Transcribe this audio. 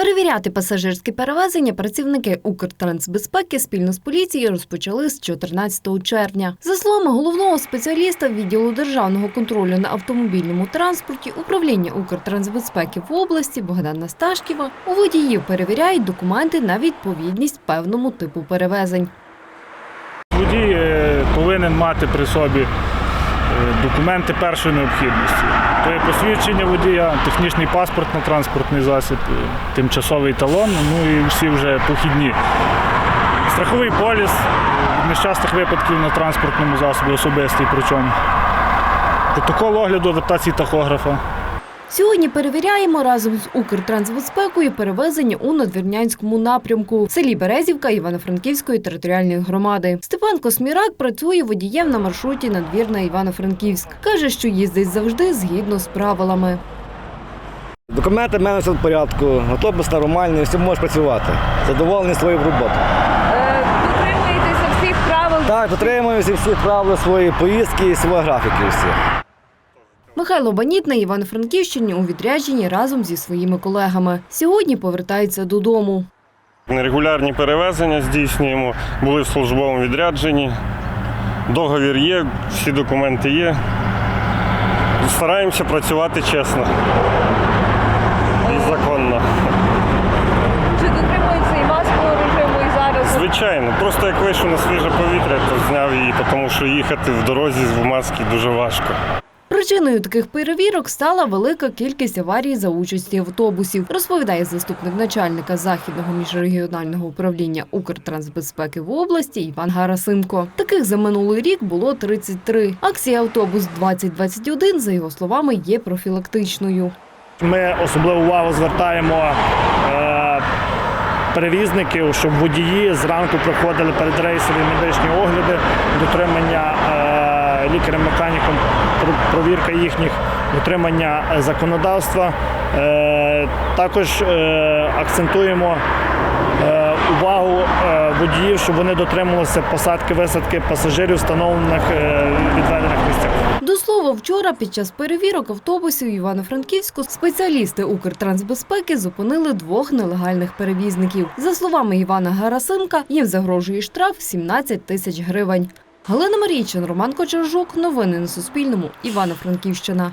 Перевіряти пасажирські перевезення працівники Укртрансбезпеки спільно з поліцією розпочали з 14 червня. За словами головного спеціаліста відділу державного контролю на автомобільному транспорті управління Укртрансбезпеки в області Богдана Сташківа, у водіїв перевіряють документи на відповідність певному типу перевезень. Водій е, повинен мати при собі документи першої необхідності. То є посвідчення водія, технічний паспорт на транспортний засіб, е, тимчасовий талон, ну і всі вже похідні. Страховий поліс е, нещасних випадків на транспортному засобі, особистий причому. Протокол огляду адаптації тахографа. Сьогодні перевіряємо разом з Укртрансбезпекою перевезення у надвірнянському напрямку в селі Березівка Івано-Франківської територіальної громади. Степан Космірак працює водієм на маршруті Надвірна Івано-Франківськ. Каже, що їздить завжди згідно з правилами. Документи в мене все в порядку, автобус нормальний, все можеш працювати. Задоволений своєю роботою. Е, Дотримуєтеся всіх правил. Так, дотримуюся всіх правил своєї поїздки і свої графіки всі. Михайло Баніт на Івано-Франківщині у відрядженні разом зі своїми колегами. Сьогодні повертається додому. Нерегулярні перевезення здійснюємо, були в службовому відрядженні. Договір є, всі документи є. Стараємося працювати чесно і законно. Чи дотримуються і маскового режиму, і зараз? Звичайно, просто як вийшов на свіже повітря, то зняв її, тому що їхати в дорозі в маски дуже важко. Причиною таких перевірок стала велика кількість аварій за участі автобусів, розповідає заступник начальника західного міжрегіонального управління Укртрансбезпеки в області Іван Гарасимко. Таких за минулий рік було 33. Акція автобус 2021 за його словами є профілактичною. Ми особливу увагу звертаємо е, перевізників, щоб водії зранку проходили передрейсові медичні огляди, дотримання лікарем-механіком, провірка їхніх дотримання е, законодавства. Е, також е, акцентуємо увагу водіїв, щоб вони дотримувалися посадки висадки пасажирів, встановлених відведених місцях. До слова, вчора під час перевірок автобусів Івано-Франківську спеціалісти Укртрансбезпеки зупинили двох нелегальних перевізників. За словами Івана Гарасимка, їм загрожує штраф 17 тисяч гривень. Галина Марійчин, Роман Кочержук. Новини на Суспільному. Івано-Франківщина.